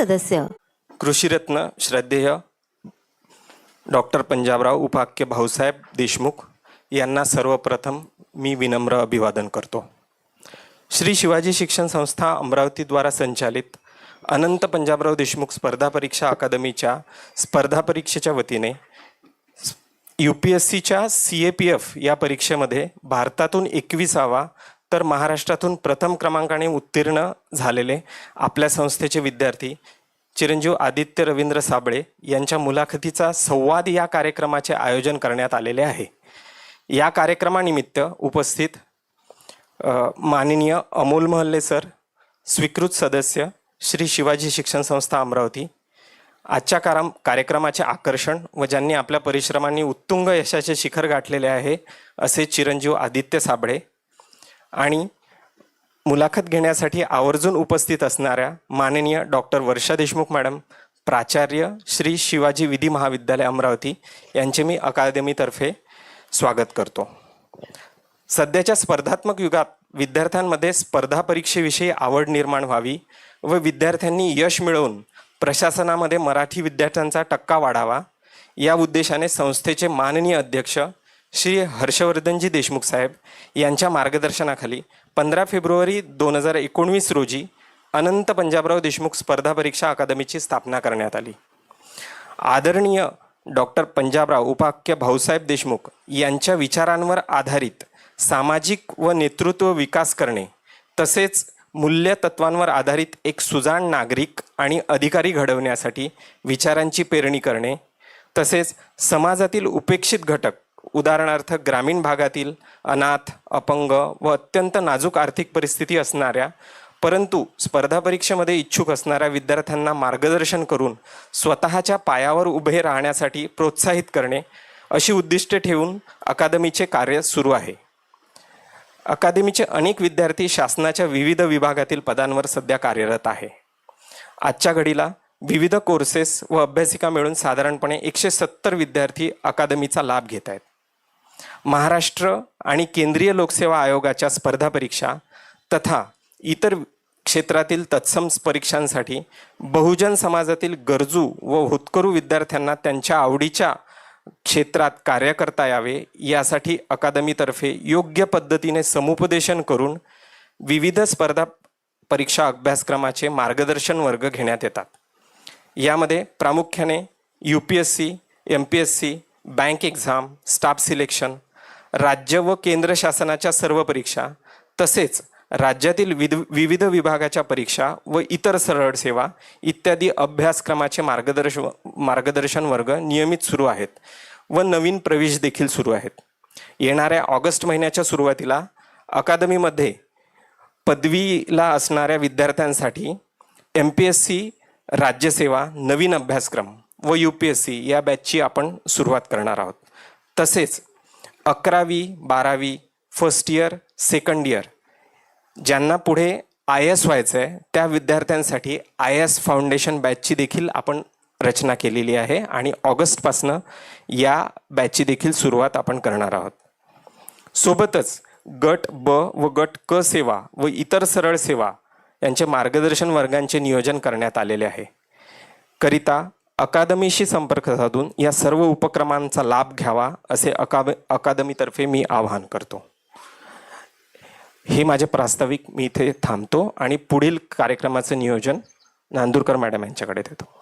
सदस्य। कृषीरत्न श्रद्धेय डॉक्टर पंजाबराव उपाख्य भाऊसाहेब देशमुख यांना सर्वप्रथम मी विनम्र अभिवादन करतो. श्री शिवाजी शिक्षण संस्था अमरावतीद्वारा संचालित अनंत पंजाबराव देशमुख स्पर्धा परीक्षा अकादमीच्या स्पर्धा परीक्षेच्या वतीने यू पी एस सीच्या सी ए पी एफ या परीक्षेमध्ये भारतातून एकविसावा तर महाराष्ट्रातून प्रथम क्रमांकाने उत्तीर्ण झालेले आपल्या संस्थेचे विद्यार्थी चिरंजीव आदित्य रवींद्र साबळे यांच्या मुलाखतीचा संवाद या कार्यक्रमाचे आयोजन करण्यात आलेले आहे. या कार्यक्रमानिमित्त उपस्थित माननीय अमोल महल्ले सर स्वीकृत सदस्य श्री शिवाजी शिक्षण संस्था अमरावती. आजच्या काराम कार्यक्रमाचे आकर्षण व ज्यांनी आपल्या परिश्रमांनी उत्तुंग यशाचे शिखर गाठलेले आहे असे चिरंजीव आदित्य साबळे आणि मुलाखत घेण्यासाठी आवर्जून उपस्थित असणाऱ्या माननीय डॉक्टर वर्षा देशमुख मॅडम प्राचार्य श्री शिवाजी विधी महाविद्यालय अमरावती यांचे मी अकादमीतर्फे स्वागत करतो. सध्याच्या स्पर्धात्मक युगात विद्यार्थ्यांमध्ये स्पर्धा परीक्षेविषयी आवड निर्माण व्हावी व विद्यार्थ्यांनी यश मिळवून प्रशासनामध्ये मराठी विद्यार्थ्यांचा टक्का वाढावा या उद्देशाने संस्थेचे माननीय अध्यक्ष श्री हर्षवर्धनजी देशमुख साहेब यांच्या मार्गदर्शनाखाली पंधरा फेब्रुवारी दोन हजार एकोणवीस रोजी अनंत पंजाबराव देशमुख स्पर्धा परीक्षा अकादमीची स्थापना करण्यात आली. आदरणीय डॉक्टर पंजाबराव उपाख्य भाऊसाहेब देशमुख यांच्या विचारांवर आधारित सामाजिक व नेतृत्व विकास करणे तसेच मूल्य तत्वांवर आधारित एक सुजाण नागरिक आणि अधिकारी घडवण्यासाठी विचारांची पेरणी करणे तसेच समाजातील उपेक्षित घटक उदाहरणार्थ ग्रामीण भागातील अनाथ अपंग व अत्यंत नाजूक आर्थिक परिस्थिती असणाऱ्या परंतु स्पर्धा परीक्षेमध्ये इच्छुक असणाऱ्या विद्यार्थ्यांना मार्गदर्शन करून स्वतःच्या पायावर उभे राहण्यासाठी प्रोत्साहित करणे अशी उद्दिष्टे ठेवून अकादमीचे कार्य सुरू आहे. अकादमीचे अनेक विद्यार्थी शासनाच्या विविध विभागातील पदांवर सध्या कार्यरत आहे. आजच्या घडीला विविध कोर्सेस व अभ्यासिका मिळून साधारणपणे एकशे सत्तर विद्यार्थी अकादमीचा लाभ घेत आहेत. महाराष्ट्र आणि केंद्रीय लोकसेवा आयोगाच्या स्पर्धा परीक्षा तथा इतर क्षेत्रातील तत्सम परीक्षांसाठी बहुजन समाजातील गरजू व होतकरू विद्यार्थ्यांना त्यांच्या आवडीच्या क्षेत्रात कार्य करता यावे यासाठी अकादमीतर्फे योग्य पद्धतीने समुपदेशन करून विविध स्पर्धा परीक्षा अभ्यासक्रमाचे मार्गदर्शन वर्ग घेण्यात येतात. यामध्ये प्रामुख्याने U P S C M P S C bank exam staff selection राज्य व केंद्र शासनाच्या सर्व परीक्षा तसेच राज्यातील विध विविध विभागाच्या परीक्षा व इतर सरळ सेवा इत्यादी अभ्यासक्रमाचे मार्गदर्श मार्गदर्शन वर्ग नियमित सुरू आहेत व नवीन प्रवेश देखील सुरू आहेत. येणाऱ्या ऑगस्ट महिन्याच्या सुरुवातीला अकादमीमध्ये पदवीला असणाऱ्या विद्यार्थ्यांसाठी एम पी एस सी राज्यसेवा नवीन अभ्यासक्रम व यू पी एस सी या बॅचची आपण सुरुवात करणार आहोत. तसेच अकरावी बारावी फर्स्ट इयर सेकंड इयर ज्यांना पुढे आय एस व्हायचं आहे त्या विद्यार्थ्यांसाठी आय एस फाउंडेशन बॅचची देखील आपण रचना केलेली आहे आणि ऑगस्टपासनं या बॅचची देखील सुरुवात आपण करणार आहोत. सोबतच गट ब व गट क सेवा व इतर सरळ सेवा यांचे मार्गदर्शन वर्गांचे नियोजन करण्यात आलेले आहे. करिता अकादमीशी संपर्क साधून या सर्व उपक्रमांचा लाभ घ्यावा असे अका अकादमीतर्फे मी आवाहन करतो. हे माझे प्रास्ताविक मी इथे थांबतो आणि पुढील कार्यक्रमाचं नियोजन नांदूरकर मॅडम यांच्याकडे देतो.